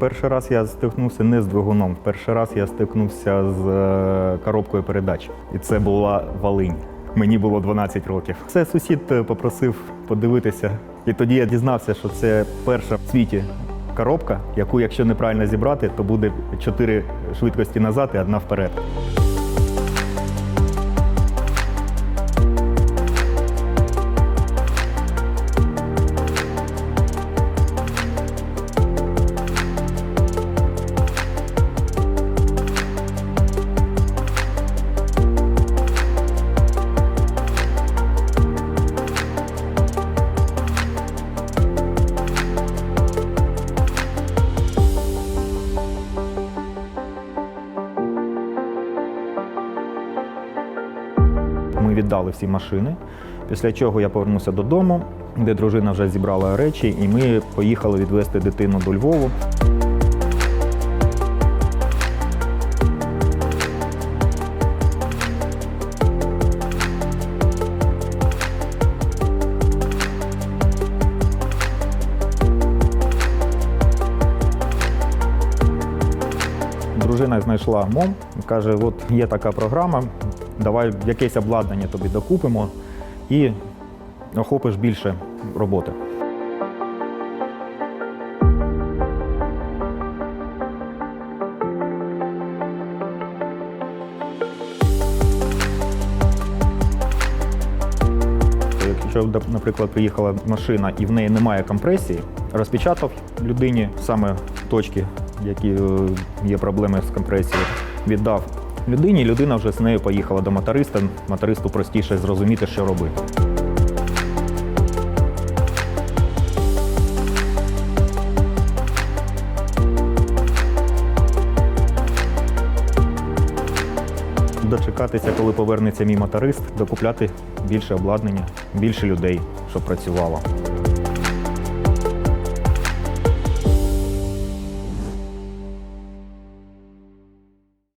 Перший раз я стикнувся не з двигуном. Перший раз я стикнувся з е, коробкою передач. І це була Волинь. Мені було 12 років. Це сусід е, попросив подивитися. І тоді я дізнався, що це перша в світі коробка, яку, якщо неправильно зібрати, то буде 4 швидкості назад і одна вперед. Ми віддали всі машини. Після чого я повернувся додому, де дружина вже зібрала речі, і ми поїхали відвезти дитину до Львову. Дружина знайшла МОМ каже: от є така програма, давай якесь обладнання тобі докупимо і охопиш більше роботи. Якщо, наприклад, приїхала машина і в неї немає компресії, розпечатав людині саме точки, які е, є проблеми з компресією, віддав людині, людина вже з нею поїхала до моториста. Мотористу простіше зрозуміти, що робити. Дочекатися, коли повернеться мій моторист, докупляти більше обладнання, більше людей, щоб працювало.